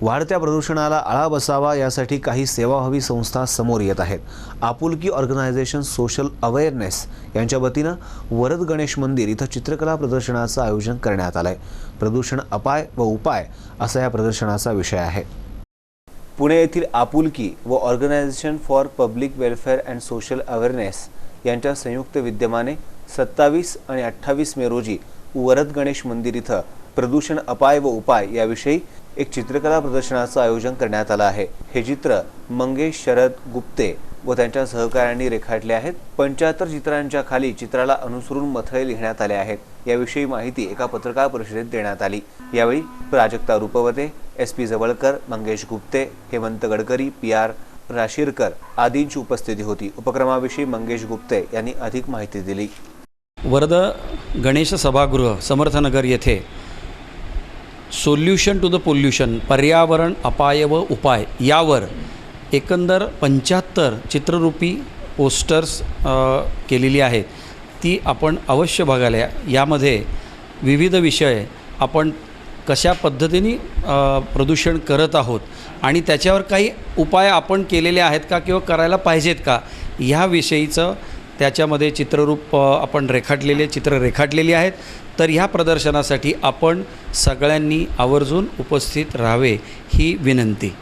वाढत्या प्रदूषणाला आळा बसावा यासाठी काही सेवाभावी संस्था समोर येत आहेत. आपुलकी ऑर्गनायझेशन सोशल अवेअरनेस यांच्या वतीनं वरद गणेश मंदिर इथं चित्रकला प्रदर्शनाचं आयोजन करण्यात आलं आहे प्रदूषण अपाय व उपाय असा या प्रदर्शनाचा विषय आहे. पुणे येथील आपुलकी व organisation for public welfare and social awareness यांच्या संयुक्त विद्यमाने सत्तावीस आणि अठ्ठावीस मे रोजी वरद गणेश मंदिर इथं प्रदूषण अपाय व उपाय याविषयी एक चित्रकला प्रदर्शनाचं आयोजन करण्यात आलं आहे. हे चित्र मंगेश शरद गुप्ते व त्यांच्या सहकाऱ्यांनी रेखाटले आहेत. पंच्याहत्तर चित्रांच्या खाली चित्राला अनुसरून मथळे लिहिण्यात आले आहेत. याविषयी माहिती एका पत्रकार परिषदेत देण्यात आली. यावेळी Prajakta Rupwate S P Jawalkar Mangesh Gupte Hemant Gadkari P R Rashirkar आदींची उपस्थिती होती. उपक्रमाविषयी मंगेश गुप्ते यांनी अधिक माहिती दिली. वरद गणेश सभागृह समर्थनगर येथे सोल्युशन टू द पोल्युशन पर्यावरण अपाय व उपाय यावर एकंदर पंच्याहत्तर चित्ररूपी पोस्टर्स केलेली आहेत. ती आपण अवश्य बघायला या. यामध्ये विविध विषय आपण कशा पद्धतीने प्रदूषण करत आहोत आणि त्याच्यावर काही उपाय आपण केलेले आहेत का किंवा करायला पाहिजेत का? ह्याविषयीचं त्याच्यामध्ये चित्ररूप आपण रेखाटलेले चित्र रेखाटलेली आहेत. तर ह्या प्रदर्शनासाठी आपण सगळ्यांनी आवर्जून उपस्थित राहावे ही विनंती.